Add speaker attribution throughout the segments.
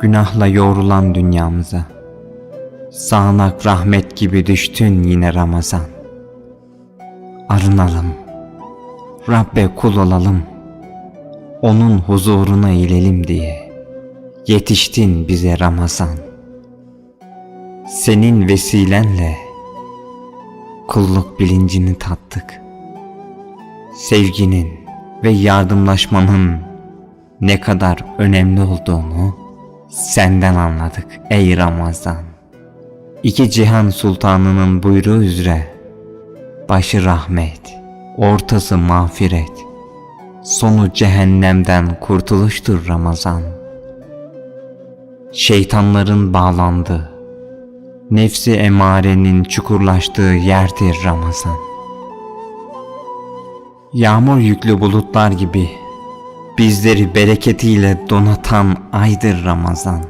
Speaker 1: Günahla yoğrulan dünyamıza. Sağanak rahmet gibi düştün yine Ramazan. Arınalım. Rabbe kul olalım. Onun huzuruna eğilelim diye. Yetiştin bize Ramazan. Senin vesilenle kulluk bilincini tattık. Sevginin ve yardımlaşmanın ne kadar önemli olduğunu senden anladık ey Ramazan. İki cihan sultanının buyruğu üzere başı rahmet, ortası mağfiret, sonu cehennemden kurtuluştur Ramazan. Şeytanların bağlandığı, nefsi emarenin çukurlaştığı yerdir Ramazan. Yağmur yüklü bulutlar gibi bizleri bereketiyle donatan aydır Ramazan.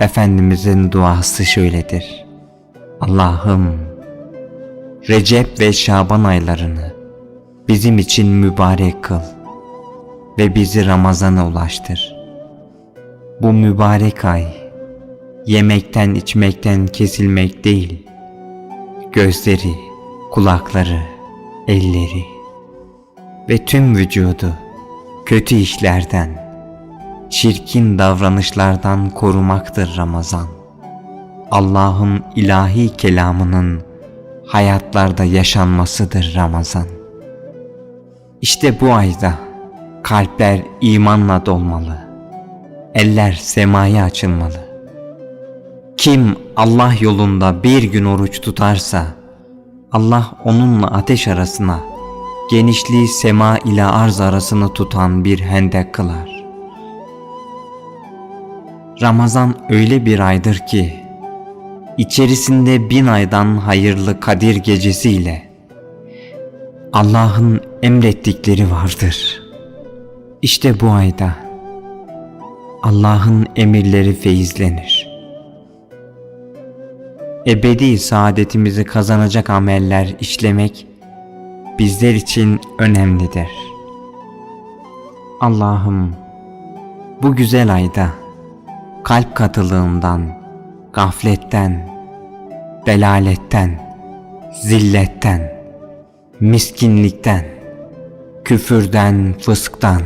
Speaker 1: Efendimizin duası şöyledir. Allah'ım Recep ve Şaban aylarını bizim için mübarek kıl ve bizi Ramazan'a ulaştır. Bu mübarek ay yemekten içmekten kesilmek değil, gözleri, kulakları, elleri ve tüm vücudu kötü işlerden, çirkin davranışlardan korumaktır Ramazan. Allah'ın ilahi kelamının hayatlarda yaşanmasıdır Ramazan. İşte bu ayda kalpler imanla dolmalı, eller semaya açılmalı. Kim Allah yolunda bir gün oruç tutarsa, Allah onunla ateş arasına, genişliği sema ile arz arasını tutan bir hendek kılar. Ramazan öyle bir aydır ki, içerisinde bin aydan hayırlı Kadir gecesiyle Allah'ın emrettikleri vardır. İşte bu ayda Allah'ın emirleri feyizlenir. Ebedi saadetimizi kazanacak ameller işlemek bizler için önemlidir. Allah'ım bu güzel ayda kalp katılığından, gafletten, delaletten, zilletten, miskinlikten, küfürden, fısktan,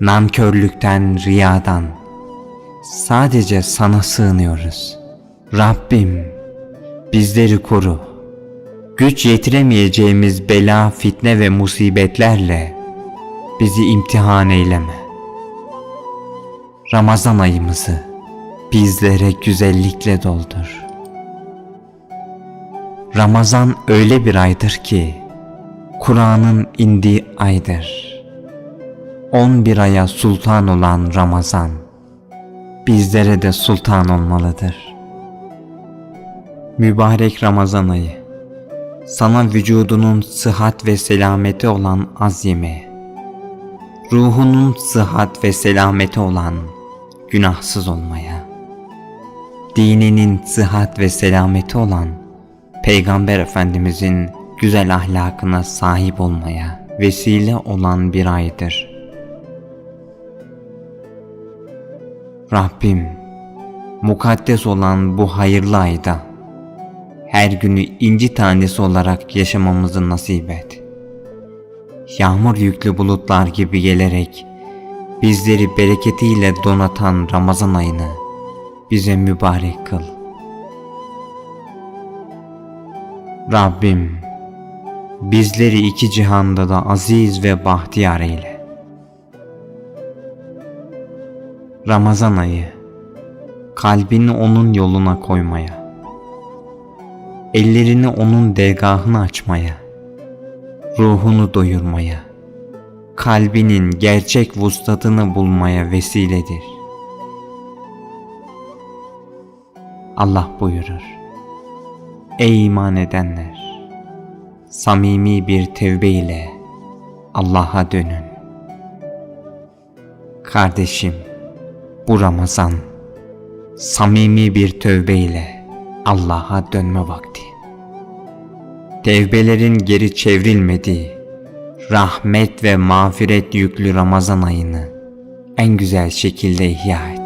Speaker 1: nankörlükten, riyadan sadece sana sığınıyoruz. Rabbim bizleri koru. Güç yetiremeyeceğimiz bela, fitne ve musibetlerle bizi imtihan eyleme. Ramazan ayımızı bizlere güzellikle doldur. Ramazan öyle bir aydır ki Kur'an'ın indiği aydır. 11 aya sultan olan Ramazan bizlere de sultan olmalıdır. Mübarek Ramazan ayı sana vücudunun sıhhat ve selameti olan az yemeği, ruhunun sıhhat ve selameti olan günahsız olmaya, dininin sıhhat ve selameti olan Peygamber Efendimizin güzel ahlakına sahip olmaya vesile olan bir aydır. Rabbim, mukaddes olan bu hayırlı ayda her günü inci tanesi olarak yaşamamızı nasip et. Yağmur yüklü bulutlar gibi gelerek bizleri bereketiyle donatan Ramazan ayını bize mübarek kıl. Rabbim bizleri iki cihanda da aziz ve bahtiyar eyle. Ramazan ayı kalbini onun yoluna koymaya, ellerini onun dergahını açmaya, ruhunu doyurmaya, kalbinin gerçek vuslatını bulmaya vesiledir. Allah buyurur. Ey iman edenler! Samimi bir tevbe ile Allah'a dönün. Kardeşim, bu Ramazan samimi bir tövbe ile Allah'a dönme vakti. Tevbelerin geri çevrilmediği, rahmet ve mağfiret yüklü Ramazan ayını en güzel şekilde ihya et.